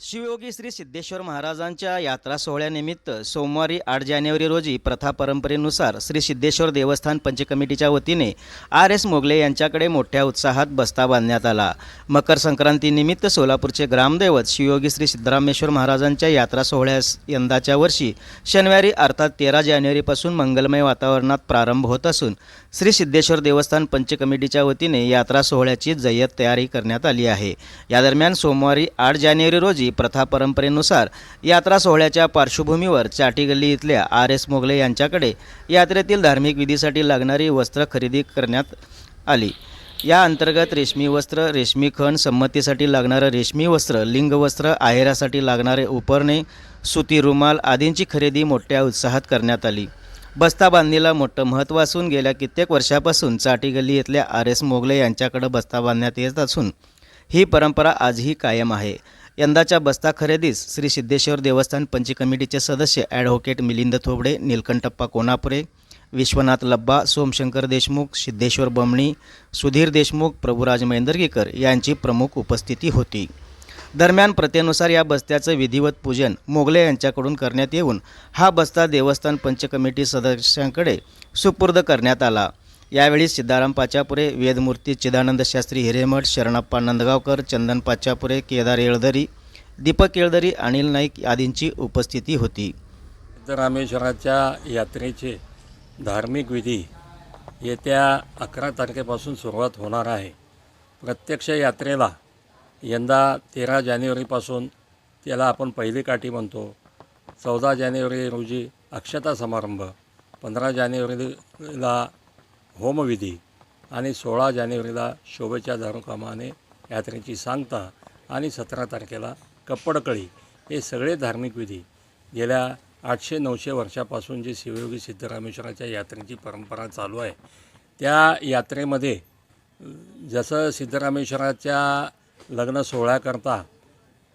शिवयोगी श्री सिद्धेश्वर महाराजांच्या यात्रा सोहळ्यानिमित्त सोमवारी आठ जानेवारी रोजी प्रथा परंपरेनुसार श्री सिद्धेश्वर देवस्थान पंचकमिटीच्या वतीने आर एस मोगले यांच्याकडे मोठ्या उत्साहात बस्ता बांधण्यात आला. मकर संक्रांतीनिमित्त सोलापूरचे ग्रामदैवत शिवयोगी श्री सिद्धरामेश्वर महाराजांच्या यात्रा सोहळ्यास यंदाच्या वर्षी शनिवारी अर्थात तेरा जानेवारीपासून मंगलमय वातावरणात प्रारंभ होत असून श्री सिद्धेश्वर देवस्थान पंचकमिटीच्या वतीने यात्रा सोहळ्याची जय्यत तयारी करण्यात आली आहे. या दरम्यान सोमवारी आठ जानेवारी रोजी प्रथा परंपरेनुसार यात्रा सोहळ्याच्या पार्श्वभूमीवर चाटीगल्ली इथल्या आर एस मोगले यांच्याकडे यात्रेतील धार्मिक विधीसाठी लागणारी वस्त्र खरेदी करण्यात आली. या अंतर्गत रेशमी वस्त्र रेशमी खण संमतीसाठी लागणारं रेशमी वस्त्र लिंगवस्त्र आहेरासाठी लागणारे उपरणे सुती रुमाल आदींची खरेदी मोठ्या उत्साहात करण्यात आली. बस्ता बांधणीला मोठं महत्त्व असून गेल्या कित्येक वर्षापासून चाटीगल्ली येथल्या आर एस मोगले यांच्याकडे बस्ता बांधण्यात येत असून ही परंपरा आजही कायम आहे. यंदाच्या बस्ता खरेदीस श्री सिद्धेश्वर देवस्थान पंच कमिटीचे सदस्य ॲडव्होकेट मिलिंद थोबडे नीलकंठप्पा कोनापुरे विश्वनाथ लब्बा सोमशंकर देशमुख सिद्धेश्वर बमणी सुधीर देशमुख प्रभुराज मेंदर्गीकर यांची प्रमुख उपस्थिती होती. दरम्यान प्रथेनुसार या बस्त्याचं विधिवत पूजन मोगले यांच्याकडून करण्यात येऊन हा बस्ता देवस्थान पंचकमिटी सदस्यांकडे सुपूर्द करण्यात आला. यावेळी सिद्धाराम पाचापुरे वेदमूर्ती चिदानंद शास्त्री हिरेमठ शरणप्पा नंदगावकर चंदन पाचापुरे केदार येळदरी दीपक येळदरी अनिल नाईक आदींची उपस्थिती होती. रामेश्वराच्या यात्रेचे धार्मिक विधी येत्या अकरा तारखेपासून सुरुवात होणार आहे. प्रत्यक्ष यात्रेला यंदा तेरा जानेवारीपासून त्याला आपण पहिली काठी म्हणतो. चौदा जानेवारी रोजी अक्षता समारंभ पंधरा जानेवारीला होमविधी आणि सोळा जानेवारीला शोभेच्या दारुकामाने यात्रेची सांगता आणि सतरा तारखेला कप्पडकळी हे सगळे धार्मिक विधी. गेल्या आठशे नऊशे वर्षापासून जी शिवयोगी सिद्धरामेश्वराच्या यात्रेची परंपरा चालू आहे त्या यात्रेमध्ये जसं सिद्धरामेश्वराच्या लग्न सोहळ्याकरता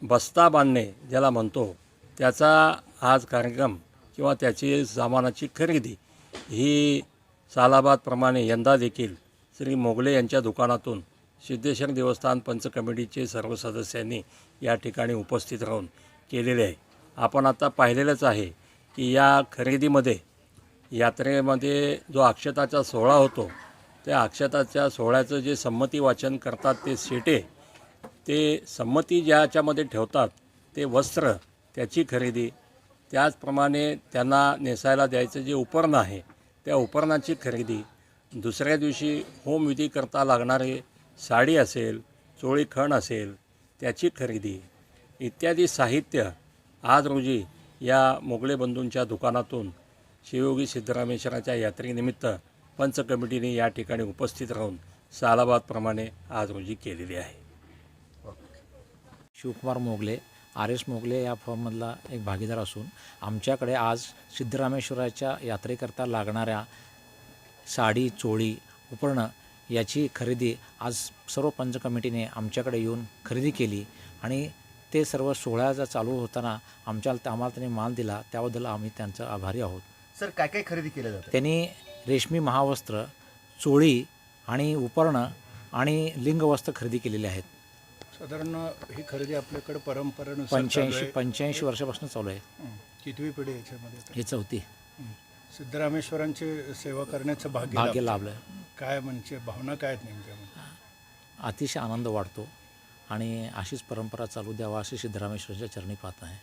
बस्ता बांधणे ज्याला म्हणतो त्याचा आज कार्यक्रम किंवा त्याची सामानाची खरेदी ही सालाबादप्रमाणे यंदा देखील श्री मोगले यांच्या दुकानातून सिद्धेश्वर देवस्थान पंच कमिटीचे सर्व सदस्यांनी या ठिकाणी उपस्थित राहून केलेले आहे. आपण आता पाहिलेलंच आहे की या खरेदीमध्ये यात्रेमध्ये जो अक्षताचा सोहळा होतो त्या अक्षताच्या सोहळ्याचं जे संमती वाचन करतात ते शेटे ते संमती ज्याच्यामध्ये ठेवतात ते वस्त्र त्याची खरेदी त्याचप्रमाणे त्यांना नेसायला द्यायचं जे उपरणं आहे त्या उपरणाची खरेदी. दुसऱ्या दिवशी होमविधीकरता लागणारे साडी असेल चोळी खण असेल त्याची खरेदी. इत्यादी साहित्य आज रोजी या मोगले बंधूंच्या दुकानातून शिवयोगी सिद्धरामेश्वराच्या यात्रेनिमित्त पंच कमिटीने या ठिकाणी उपस्थित राहून सालाबादप्रमाणे आज रोजी केलेली आहे. शिवकुमार मोगले आर एस मोगले या फॉर्ममधला एक भागीदार असून आमच्याकडे आज सिद्धरामेश्वराच्या यात्रेकरता लागणाऱ्या साडी चोळी उपरणं याची खरेदी आज सर्व पंच कमिटीने आमच्याकडे येऊन खरेदी केली आणि ते सर्व सोहळ्याचा चालू होताना आमच्या आम्हाला त्यांनी माल दिला त्याबद्दल आम्ही त्यांचं आभारी आहोत. सर काय काय खरेदी केलं जातं? त्यांनी रेशमी महावस्त्र चोळी आणि उपरणं आणि लिंगवस्त्र खरेदी केलेले आहेत. साधारण ही खरेदी आपल्याकडे परंपरेनुसार पंच्याऐंशी. पंच्याऐंशी वर्षापासून चालू आहे. कितवी पिढी याच्यामध्ये आता? हे चौथी. सिद्धरामेश्वरांची सेवा करण्याचं भाग्य भाग्य लाभलं. लाभलं काय म्हणजे भावना काय आहेत नेमक्या अतिशय आनंद वाटतो आणि अशीच परंपरा चालू द्यावा अशी सिद्धरामेश्वराच्या चरणी पाहत आहे